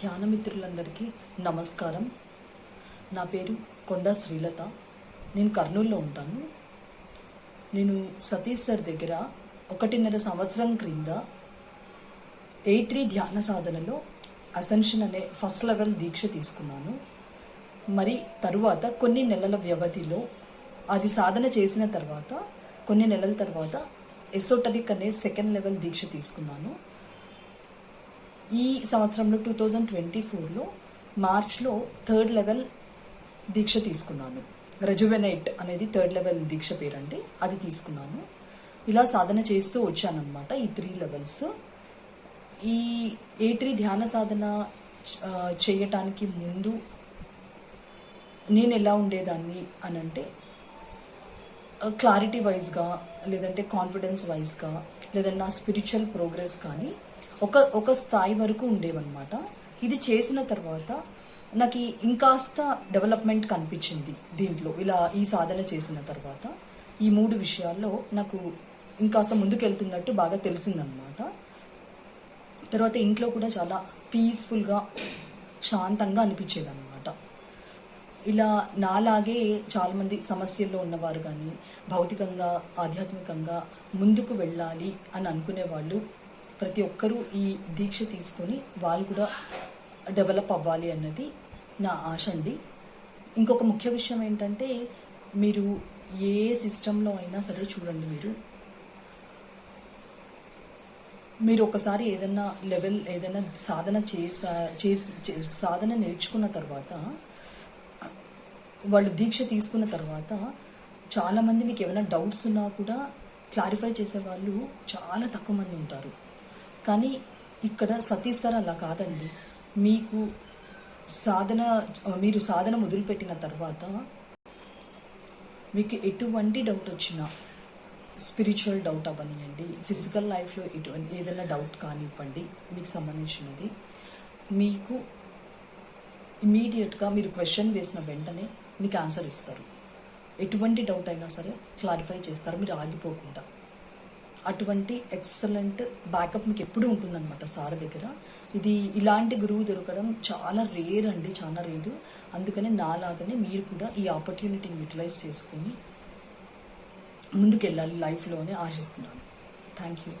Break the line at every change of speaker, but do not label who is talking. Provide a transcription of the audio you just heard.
ధ్యాన మిత్రులందరికీ నమస్కారం. నా పేరు కొండ శ్రీలత. నేను కర్నూలులో ఉంటాను. నేను సతీష్ సార్ దగ్గర ఒకటిన్నర సంవత్సరం క్రింద ఏ త్రీ ధ్యాన సాధనలో అసెన్షన్ అనే ఫస్ట్ లెవెల్ దీక్ష తీసుకున్నాను. మరి తరువాత కొన్ని నెలల వ్యవధిలో అది సాధన చేసిన తర్వాత కొన్ని నెలల తర్వాత ఎసోటరిక్ అనే సెకండ్ లెవెల్ దీక్ష తీసుకున్నాను. ఈ సంవత్సరంలో టూ థౌజండ్ ట్వంటీ ఫోర్లో మార్చ్లో థర్డ్ లెవెల్ దీక్ష తీసుకున్నాను. రెజువెనైట్ అనేది థర్డ్ లెవెల్ దీక్ష పేరండి. అది తీసుకున్నాను. ఇలా సాధన చేస్తూ వచ్చానమాట ఈ త్రీ లెవెల్స్ ఈ ఏ త్రీ ధ్యాన సాధన చేయటానికి ముందు నేను ఎలా ఉండేదాన్ని అని అంటే క్లారిటీ వైజ్గా లేదంటే కాన్ఫిడెన్స్ వైజ్గా లేదంటే నా స్పిరిచువల్ ప్రోగ్రెస్ కానీ ఒక ఒక స్థాయి వరకు ఉండేవన్నమాట. ఇది చేసిన తర్వాత నాకు ఇంకాస్త డెవలప్మెంట్ కనిపించింది దీంట్లో ఇలా ఈ సాధన చేసిన తర్వాత. ఈ మూడు విషయాల్లో నాకు ఇంకాస్త ముందుకెళ్తున్నట్టు బాగా తెలిసిందనమాట తర్వాత ఇంట్లో కూడా చాలా పీస్ఫుల్గా శాంతంగా అనిపించేదన్నమాట. ఇలా నాలాగే చాలామంది సమస్యల్లో ఉన్నవారు కానీ భౌతికంగా ఆధ్యాత్మికంగా ముందుకు వెళ్ళాలి అని అనుకునే వాళ్ళు ప్రతి ఒక్కరూ ఈ దీక్ష తీసుకొని వాళ్ళు కూడా డెవలప్ అవ్వాలి అన్నది నా ఆశ అండి. ఇంకొక ముఖ్య విషయం ఏంటంటే మీరు ఏ సిస్టంలో అయినా సరే చూడండి మీరు. మీరు ఒకసారి ఏదైనా లెవెల్ ఏదైనా సాధన చేసా చేసి సాధన నేర్చుకున్న తర్వాత వాళ్ళు దీక్ష తీసుకున్న తర్వాత చాలా మంది మీకు ఏమైనా డౌట్స్ ఉన్నా కూడా క్లారిఫై చేసే వాళ్ళు చాలా తక్కువ మంది ఉంటారు. కానీ ఇక్కడ సతీష్ సార్ అలా కాదండి. మీకు సాధన మీరు సాధన మొదలుపెట్టిన తర్వాత మీకు ఎటువంటి డౌట్ వచ్చినా స్పిరిచువల్ డౌట్ అవ్వనివ్వండి ఫిజికల్ లైఫ్లో ఎటువంటి ఏదైనా డౌట్ కానివ్వండి మీకు సంబంధించినది. మీకు ఇమీడియట్గా మీరు క్వశ్చన్ వేసిన వెంటనే మీకు ఆన్సర్ ఇస్తారు. ఎటువంటి డౌట్ అయినా సరే క్లారిఫై చేస్తారు మీరు ఆగిపోకుండా. అటువంటి ఎక్సలెంట్ బ్యాకప్ మీకు ఎప్పుడూ ఉంటుందన్నమాట సార్ దగ్గర. ఇది ఇలాంటి గురువు దొరకడం చాలా రేర్ అండి చాలా రేరు అందుకని నాలాగానే మీరు కూడా ఈ ఆపర్చునిటీని యూటిలైజ్ చేసుకుని ముందుకెళ్ళాలి లైఫ్లోనే ఆశిస్తున్నాను. Thank you